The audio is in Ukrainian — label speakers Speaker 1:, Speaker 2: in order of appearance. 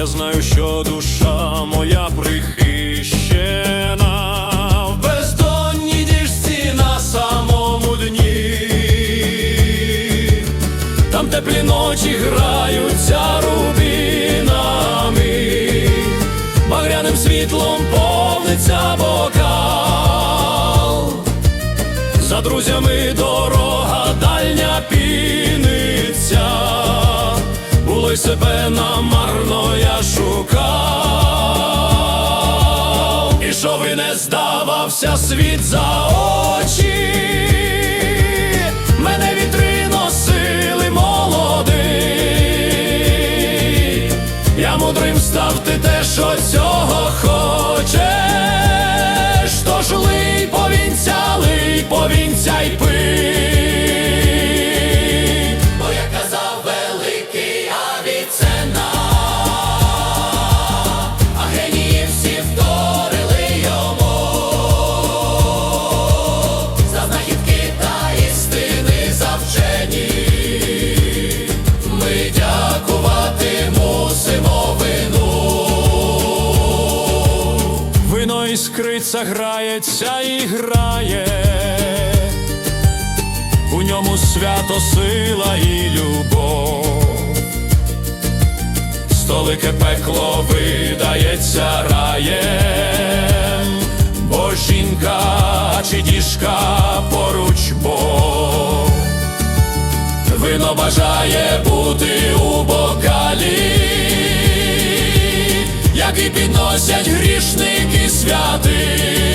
Speaker 1: Я знаю, що душа моя прихищена в бездонній діжці на самому дні. Там теплі ночі граються рубінами, багряним світлом повниться бокал. За друзями дорога дальня піниться, було й себе намарно шукав, ішов і не здавався світ за очі, мене вітри носили молодий, я мудрим став ти те, що цього хочеш, Іскриця грається і грає, у ньому свято сила і любов. Столике пекло видається раєм, бо жінка чи діжка поруч Бог. Вино бажає бути live.